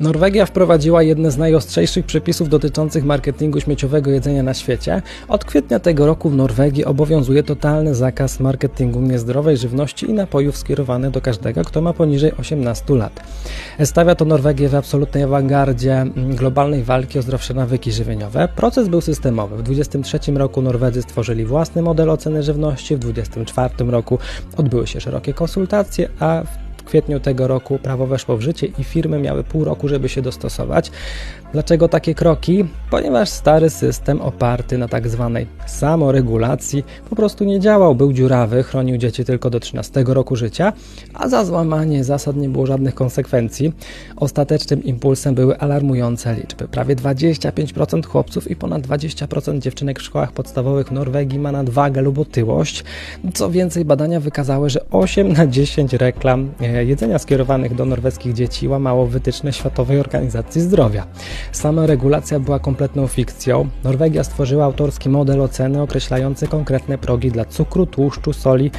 Norwegia wprowadziła jedne z najostrzejszych przepisów dotyczących marketingu śmieciowego jedzenia na świecie. Od kwietnia tego roku w Norwegii obowiązuje totalny zakaz marketingu niezdrowej żywności i napojów skierowanych do każdego, kto ma poniżej 18 lat. Stawia to Norwegię w absolutnej awangardzie mm, globalnej walki o zdrowsze nawyki żywieniowe. Proces był systemowy. W 2023 roku Norwedzy stworzyli własny model oceny żywności, w 2024 roku odbyły się szerokie konsultacje, a w kwietniu tego roku prawo weszło w życie i firmy miały pół roku, żeby się dostosować. Dlaczego takie kroki? Ponieważ stary system oparty na tak zwanej samoregulacji po prostu nie działał, był dziurawy, chronił dzieci tylko do 13 roku życia, a za złamanie zasad nie było żadnych konsekwencji. Ostatecznym impulsem były alarmujące liczby. Prawie 25% chłopców i ponad 20% dziewczynek w szkołach podstawowych w Norwegii ma nadwagę lub otyłość. Co więcej, badania wykazały, że 8 na 10 reklam e, jedzenia skierowanych do norweskich dzieci łamało wytyczne Światowej Organizacji Zdrowia. Sama regulacja była kompletną fikcją. Norwegia stworzyła autorski model oceny określający konkretne progi dla cukru, tłuszczu, soli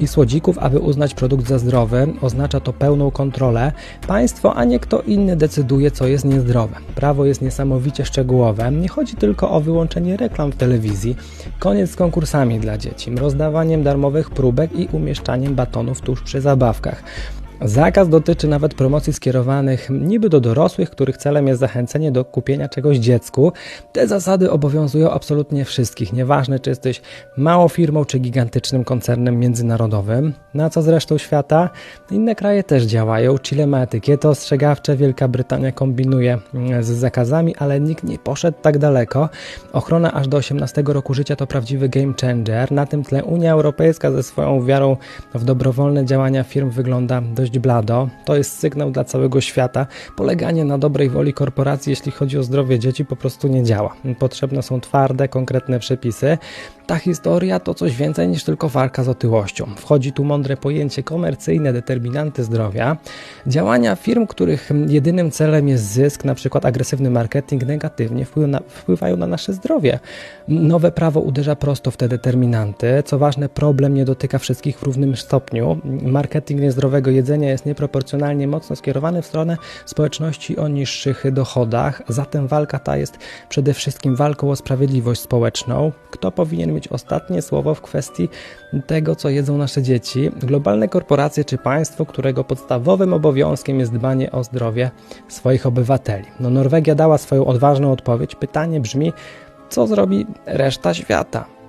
i słodzików, aby uznać produkt za zdrowy. Oznacza to pełną kontrolę. Państwo, a nie kto inny decyduje, co jest niezdrowe. Prawo jest niesamowicie szczegółowe. Nie chodzi tylko o wyłączenie reklam w telewizji. Koniec z konkursami dla dzieci, rozdawaniem darmowych próbek i umieszczaniem batonów tuż przy zabawkach. Zakaz dotyczy nawet promocji skierowanych niby do dorosłych, których celem jest zachęcenie do kupienia czegoś dziecku. Te zasady obowiązują absolutnie wszystkich, nieważne czy jesteś małą firmą czy gigantycznym koncernem międzynarodowym. Na co zresztą świata? Inne kraje też działają. Chile ma etykiety ostrzegawcze, Wielka Brytania kombinuje mm, z zakazami, ale nikt nie poszedł tak daleko. Ochrona aż do 18 roku życia to prawdziwy game changer. Na tym tle Unia Europejska ze swoją wiarą w dobrowolne działania firm wygląda dość dość blado. To jest sygnał dla całego świata. Poleganie na dobrej woli korporacji, jeśli chodzi o zdrowie dzieci, po prostu nie działa. Potrzebne są twarde, konkretne przepisy. Ta historia to coś więcej niż tylko walka z otyłością. Wchodzi tu mądre pojęcie komercyjne, determinanty zdrowia. Działania firm, których jedynym celem jest zysk, na przykład agresywny marketing, negatywnie wpływają na nasze zdrowie. Nowe prawo uderza prosto w te determinanty. Co ważne, problem nie dotyka wszystkich w równym stopniu. Marketing niezdrowego jedzenia jest nieproporcjonalnie mocno skierowany w stronę społeczności o niższych dochodach. Zatem walka ta jest przede wszystkim walką o sprawiedliwość społeczną. Kto powinien mieć ostatnie słowo w kwestii tego, co jedzą nasze dzieci? Globalne korporacje czy państwo, którego podstawowym obowiązkiem jest dbanie o zdrowie swoich obywateli? No, Norwegia dała swoją odważną odpowiedź. Pytanie brzmi, co zrobi reszta świata?